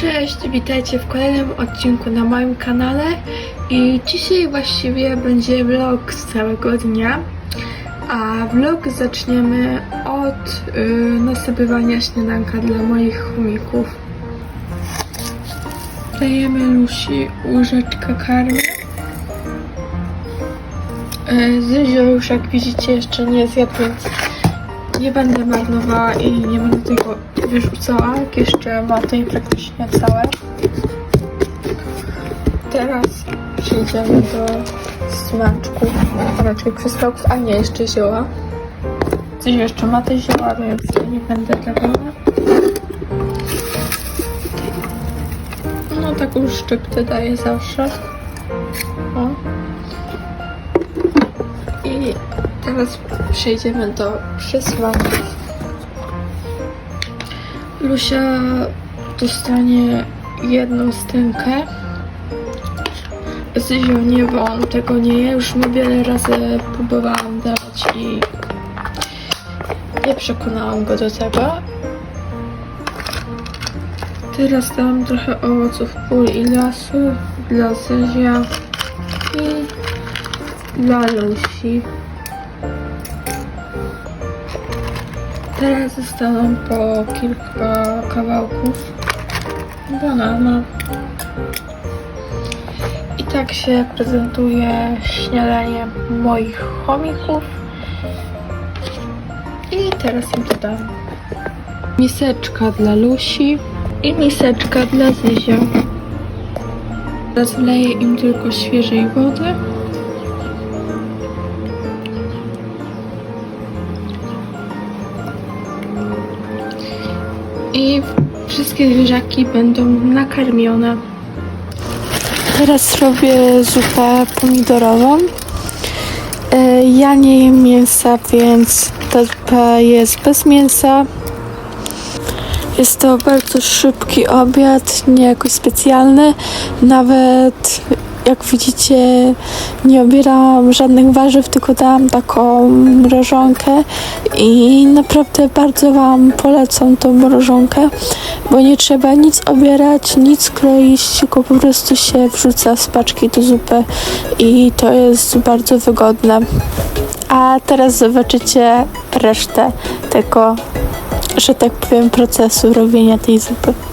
Cześć, witajcie w kolejnym odcinku na moim kanale i dzisiaj właściwie będzie vlog z całego dnia, a vlog zaczniemy od y, nasypywania śniadanka dla moich chomików. Dajemy Lusi łyżeczkę karmy. Y, Zyzio już jak widzicie jeszcze nie zjadł, więc nie będę marnowała i nie będę tego wyrzucała, jak jeszcze ma tutaj praktycznie całe. Teraz przejdziemy do smaczków, a raczej a nie, jeszcze zioła. Coś jeszcze ma te zioła, więc nie będę dawała. No taką szczyptę daję zawsze. O. I teraz przejdziemy do przesłanków. Lusia dostanie jedną stynkę. Zyzio nie, bo on tego nie je. Już mu wiele razy próbowałam dać i nie przekonałam go do tego. Teraz dam trochę owoców pól i lasu dla Zyzia i dla Lusi. Teraz zostaną po kilka kawałków banana. I tak się prezentuje śniadanie moich chomików. I teraz im dodam miseczka dla Lusi i miseczka dla Zyzia. Teraz wleję im tylko świeżej wody. I wszystkie zwierzaki będą nakarmione. Teraz robię zupę pomidorową. E, Ja nie jem mięsa, więc ta zupa jest bez mięsa. Jest to bardzo szybki obiad, nie jakoś specjalny. Nawet jak widzicie, nie obierałam żadnych warzyw, tylko dałam taką mrożonkę i naprawdę bardzo Wam polecam tą mrożonkę, bo nie trzeba nic obierać, nic kroić, tylko po prostu się wrzuca z paczki do zupy i to jest bardzo wygodne. A teraz zobaczycie resztę tego, że tak powiem, procesu robienia tej zupy.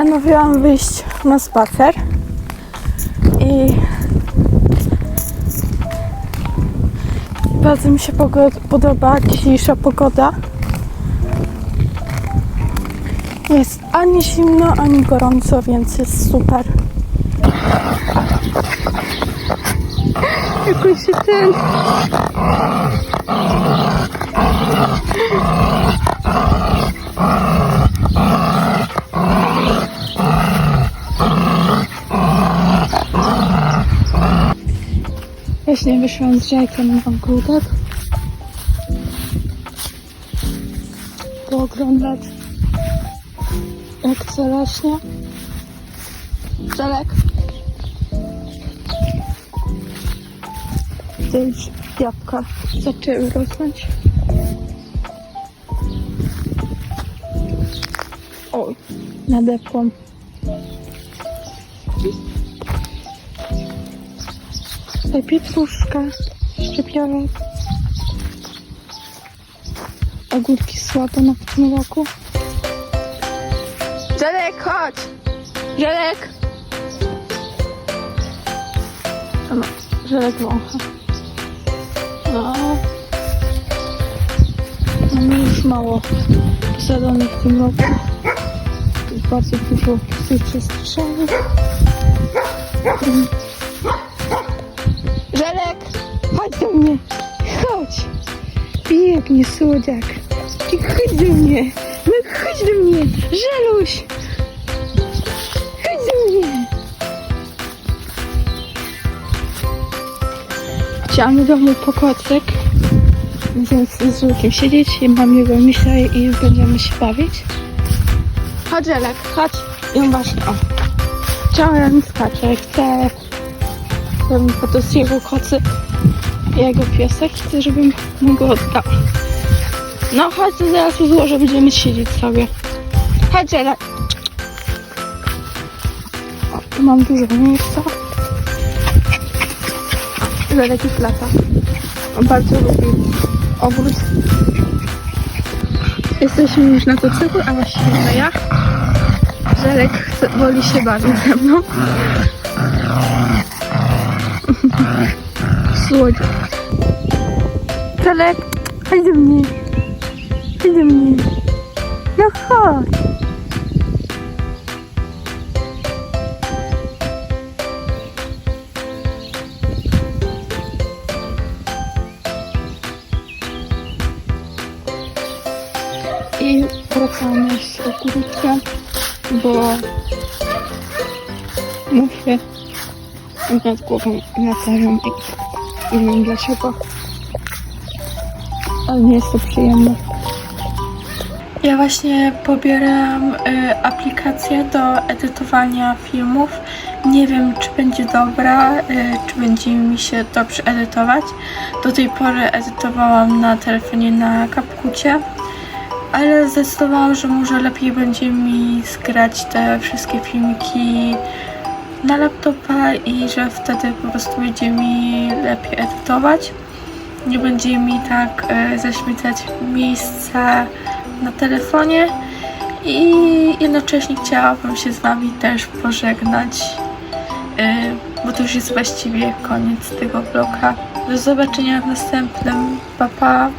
Postanowiłam wyjść na spacer i bardzo mi się podoba dzisiejsza pogoda. Jest ani zimno, ani gorąco, więc jest super. Jakoś się ten... Właśnie wyszłam z Jajkiem na ogródek. Pooglądać jak co rośnie. Żelek. To już jabłka zaczęły rosnąć. Oj, nadepłam. Tutaj pietruszka, szczepionek. Ogórki słabo na tym roku. Dziadek, chodź! Dziadek! No, żelek wącha. No. no Mamy już mało posadzonych w tym roku. Jest bardzo dużo tych przestrzeżonych. Mnie. Chodź. Biegnie słodziak. Ty Chodź do mnie. No chodź do mnie. Żeluś. Chodź do mnie. Chciałam do mój pokładek, więc z Łukiem siedzieć, mam jego myślę i będziemy się bawić. Chodź Żelek, chodź. I on właśnie, o. Chciałem skacze, chcę, żebym po to z jego kocy, jego piesek, chcę, żebym mu go oddał. No chodź, to zaraz złożę, będziemy siedzieć sobie. Chodź Żelek. O, tu mam dużo miejsca. Żelek już lata. On bardzo lubi ogród. Jesteśmy już na kocyku, a właściwie to ja. Żelek chce, woli się bawić ze mną. Słodziak. Żelek, chodź do mnie. Chodź do mnie. No chodź. I wracamy z ogródka, bo muchy nad głową latają i nie wiem dlaczego. Ale nie jest to przyjemne. Ja właśnie pobieram y, aplikację do edytowania filmów. Nie wiem, czy będzie dobra, y, czy będzie mi się dobrze edytować. Do tej pory edytowałam na telefonie na CapCucie ale zdecydowałam, że może lepiej będzie mi zgrać te wszystkie filmiki na laptopa i że wtedy po prostu będzie mi lepiej edytować. Nie będzie mi tak e, zaśmiecać miejsca na telefonie i jednocześnie chciałabym się z Wami też pożegnać, e, bo to już jest właściwie koniec tego vloga. Do zobaczenia w następnym. Pa, pa.